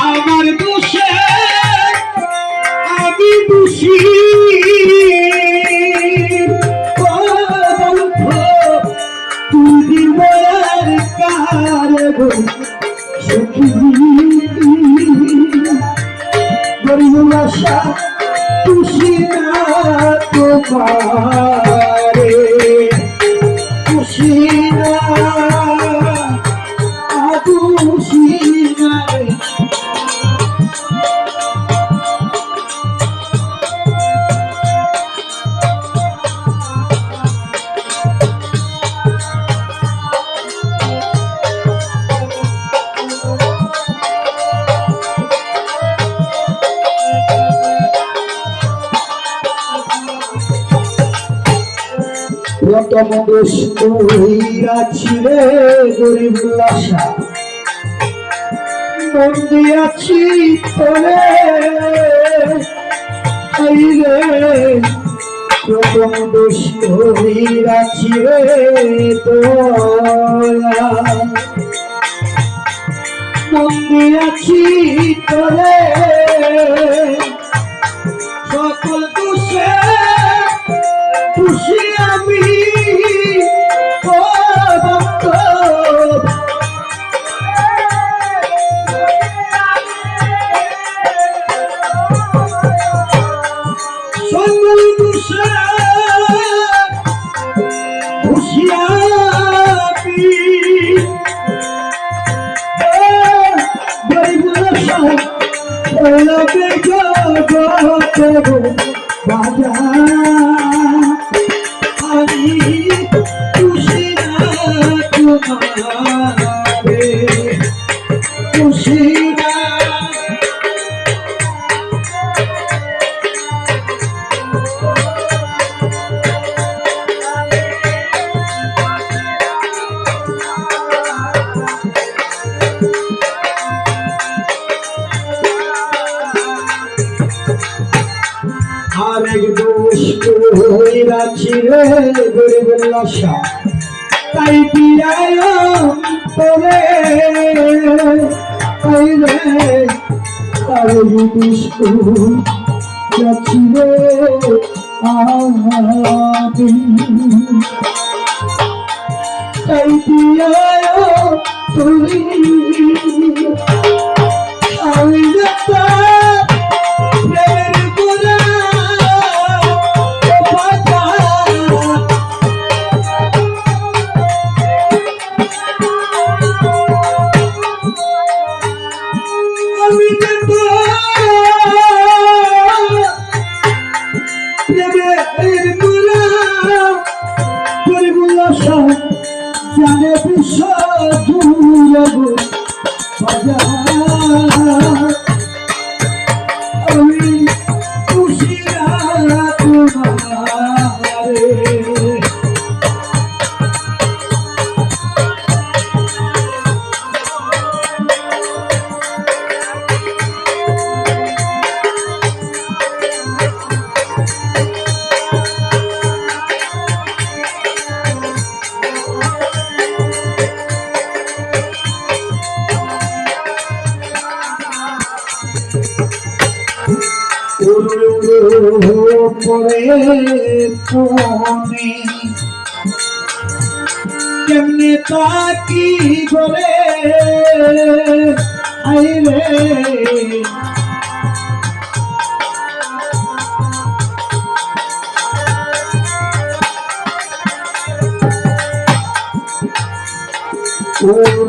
আমার দোষে আমি দোষী। খুশি না তোমারে। প্রথম দুষ্ট রে গরিব লাশা। মন দিয়াছি তোরে এই রে প্রথম দুষ্ট হইয়াছি রে তোরা মন সকল আমি খুশি না তোমারে আরেক দোষ হইরাছি রে গরিব লাশা তাই দিয়ায় তোরে তাই রে, তার দোষ যাচ্ছি রে তাই দিয়ায় তুই জানে বিশ্ব দুর্লভ বাজার পরে ফোনে কেমনে তাকি করে আইরে কেমনে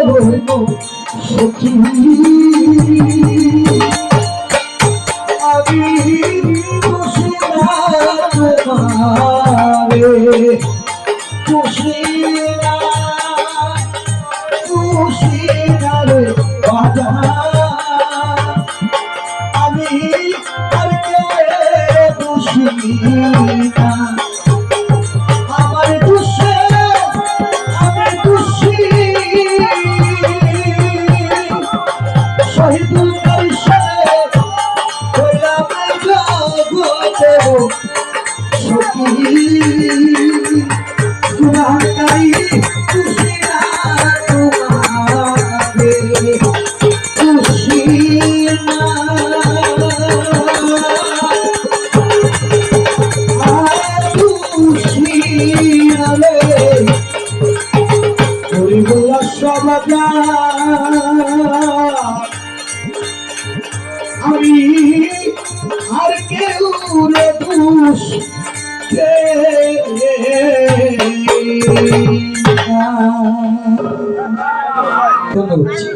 বলব সখী আমি বসে তোমারে খুশি না খুশি না রে বাজার আমি আর কে খুশি না? রে করিবলা সমাজা আমি আর কেউ রে ধন্যবাদ।